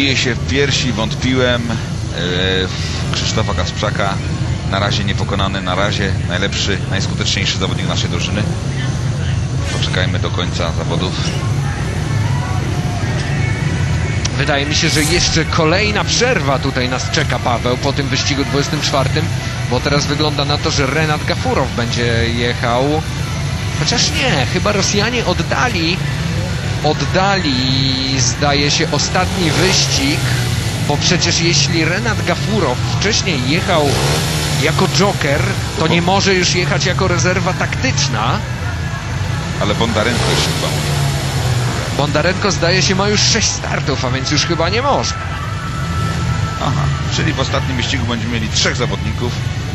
Bije się w piersi, wątpiłem e, Krzysztofa Kasprzaka. Na razie niepokonany, na razie najlepszy, najskuteczniejszy zawodnik naszej drużyny. Poczekajmy do końca zawodów. Wydaje mi się, że jeszcze kolejna przerwa tutaj nas czeka, Paweł, po tym wyścigu 24, bo teraz wygląda na to, że Renat Gafurow będzie jechał. Chociaż nie, chyba Rosjanie oddali, oddali, zdaje się, ostatni wyścig, bo przecież jeśli Renat Gafurow wcześniej jechał jako joker, to nie może już jechać jako rezerwa taktyczna. Ale Bondarenko jeszcze chyba. Bondarenko zdaje się ma już 6 startów, a więc już chyba nie może. Aha, czyli w ostatnim wyścigu będziemy mieli trzech zawodników.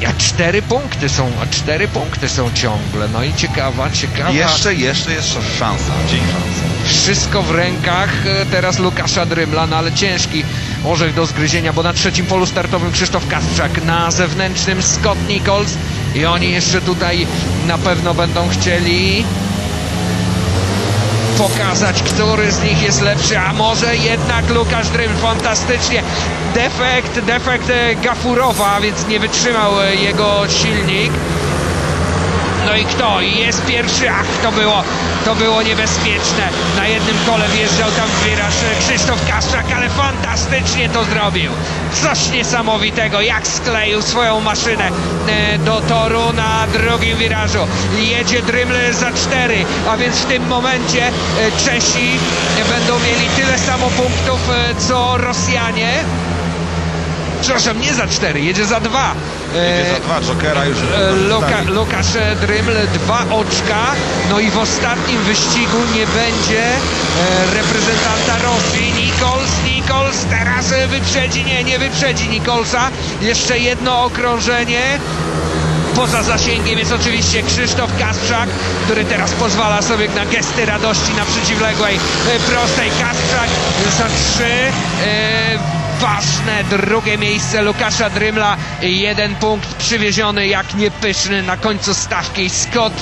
A cztery punkty są, a cztery punkty są ciągle. No i ciekawa, ciekawa. Jeszcze, jeszcze jest szansa, dzień szansy. Wszystko w rękach e, teraz Łukasza Drymla, no ale ciężki orzech do zgryzienia, bo na trzecim polu startowym Krzysztof Kasprzak, na zewnętrznym Scott Nichols i oni jeszcze tutaj na pewno będą chcieli pokazać, który z nich jest lepszy, a może jednak Łukasz Drym fantastycznie. Defekt, defekt e, Gafurowa, więc nie wytrzymał e, jego silnik. I kto? I Jest pierwszy, ach, to było, to było niebezpieczne. Na jednym kole wjeżdżał tam w wiraż e, Krzysztof Kaszczak, ale fantastycznie to zrobił. Coś niesamowitego, jak skleił swoją maszynę e, do toru na drugim wirażu. Jedzie Drymle za cztery, a więc w tym momencie e, Czesi będą mieli tyle samo punktów, co Rosjanie. Przepraszam, nie za cztery, jedzie za dwa. E, Jedzie za dwa, Jokera już E, zostali. Lukasz Dryml dwa oczka, no i w ostatnim wyścigu nie będzie e, reprezentanta Rosji. Nichols, Nichols teraz e, wyprzedzi, nie, nie wyprzedzi Nicholsa. Jeszcze jedno okrążenie. Poza zasięgiem jest oczywiście Krzysztof Kasprzak, który teraz pozwala sobie na gesty radości na przeciwległej e, prostej. Kasprzak za trzy. E, ważne drugie miejsce Lukasza Drymla. Jeden punkt przywieziony jak niepyszny na końcu stawki Scott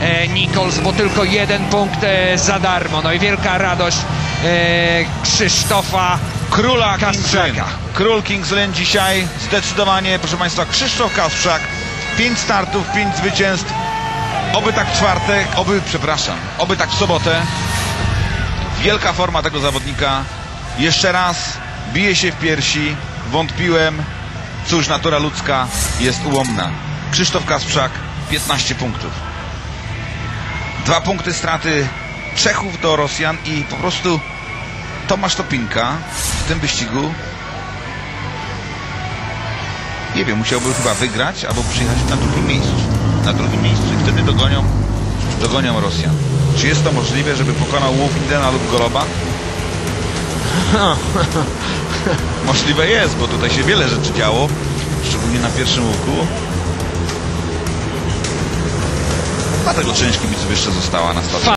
e, Nichols, bo tylko jeden punkt e, za darmo. No i wielka radość e, Krzysztofa Króla. Kasprzaka. Król Kingsland dzisiaj zdecydowanie, proszę Państwa, Krzysztof Kasprzak. Pięć startów, pięć zwycięstw. Oby tak czwartek, oby, przepraszam, oby tak w sobotę. Wielka forma tego zawodnika. Jeszcze raz bije się w piersi. Wątpiłem. Cóż, natura ludzka jest ułomna. Krzysztof Kasprzak, 15 punktów. Dwa punkty straty Czechów do Rosjan i po prostu Tomasz Topinka w tym wyścigu nie wiem, musiałby chyba wygrać albo przyjechać na drugim miejscu. Na drugim miejscu i wtedy dogonią, dogonią Rosjan. Czy jest to możliwe, żeby pokonał Wolfingena lub Goloba? Możliwe jest, bo tutaj się wiele rzeczy działo, szczególnie na pierwszym łuku. Dlatego część kibiców jeszcze została na stadionie.